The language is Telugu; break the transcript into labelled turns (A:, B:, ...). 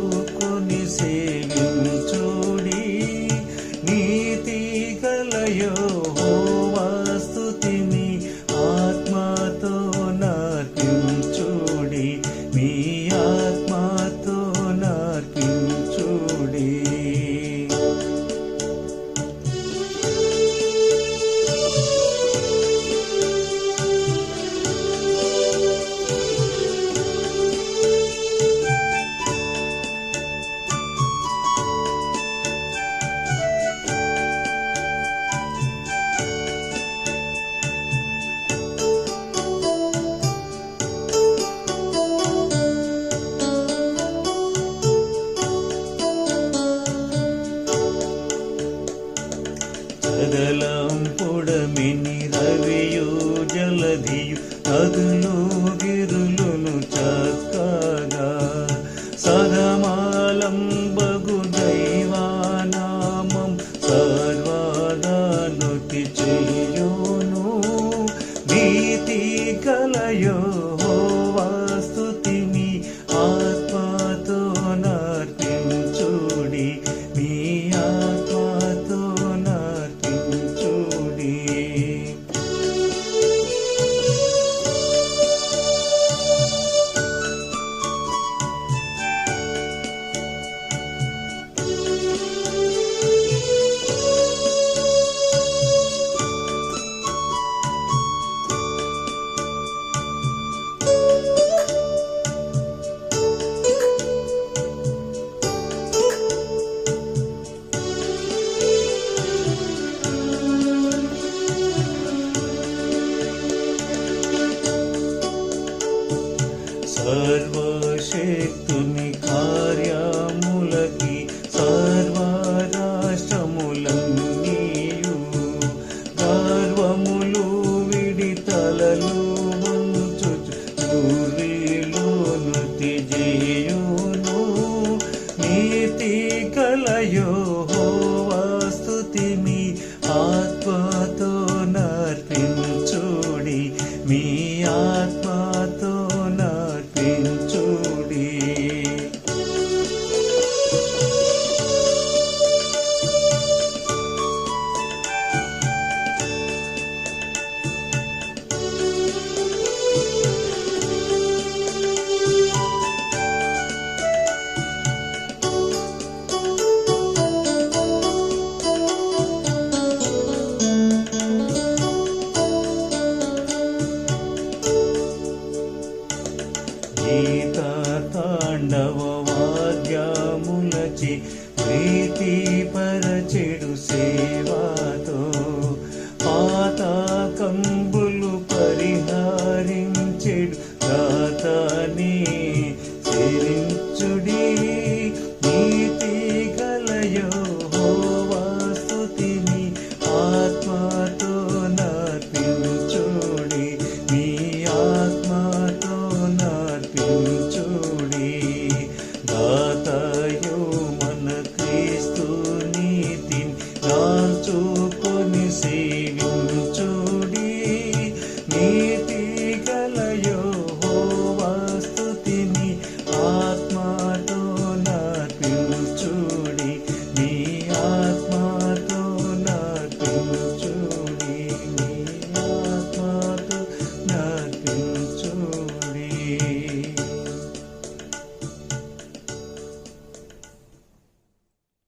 A: దాచుకొని సేవించు. పొడమిని రవియు జలధియు నదులు గిరులును చక్కగా సదమాలం బగు దైవానామం సర్వదానుతి చేయును. నీతి take నర్పించుడి ప్రీతి పరచెడు సేవాతో పాతాకంబులు పరిహారించెడు దాత నీ